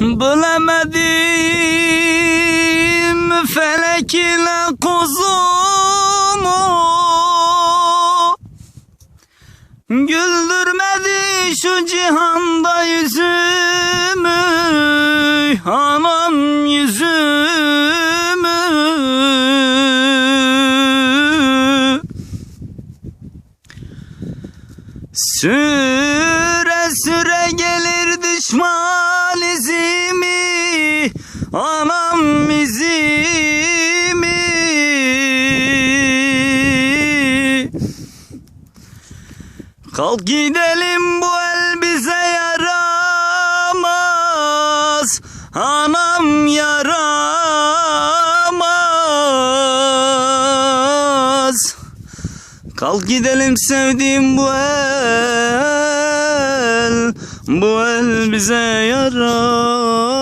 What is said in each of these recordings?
Bilemedim felek ile kuzumu. Güldürmedi şu cihanda yüzümü Anam yüzümü. Süre süre gelir düşman Anam izimi. Kalk gidelim bu el bize yaramaz. Anam yaramaz. Kalk gidelim sevdiğim bu el. Bu el bize yaramaz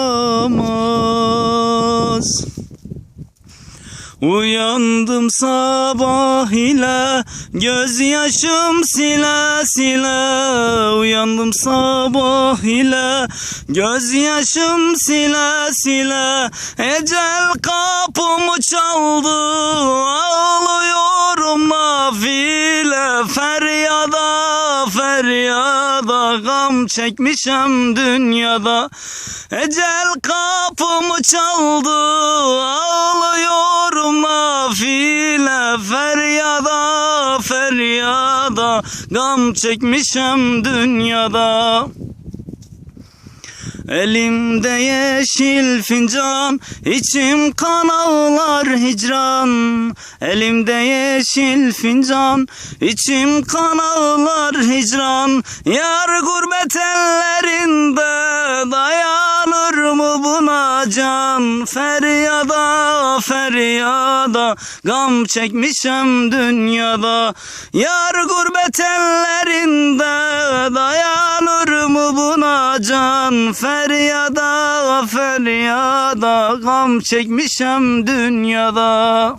Uyandım sabah ile gözyaşım sile sile. Uyandım sabah ile gözyaşım sile sile. Ecel kapımı çaldı ağlıyorum nafile. Feryada feryada gam çekmişem dünyada Ecel kapımı çaldı ağlıyorum nafile Feryada feryada gam çekmişem dünyada Elimde yeşil fincan, içim kan ağlar hicran. Elimde yeşil fincan, içim kan ağlar hicran. Yar gurbet ellerinde dayanır mı buna can? Feryada feryada gam çekmişem dünyada. Yar gurbet ellerinde dayanır mı buna can? Feryada feryada gam çekmişem dünyada.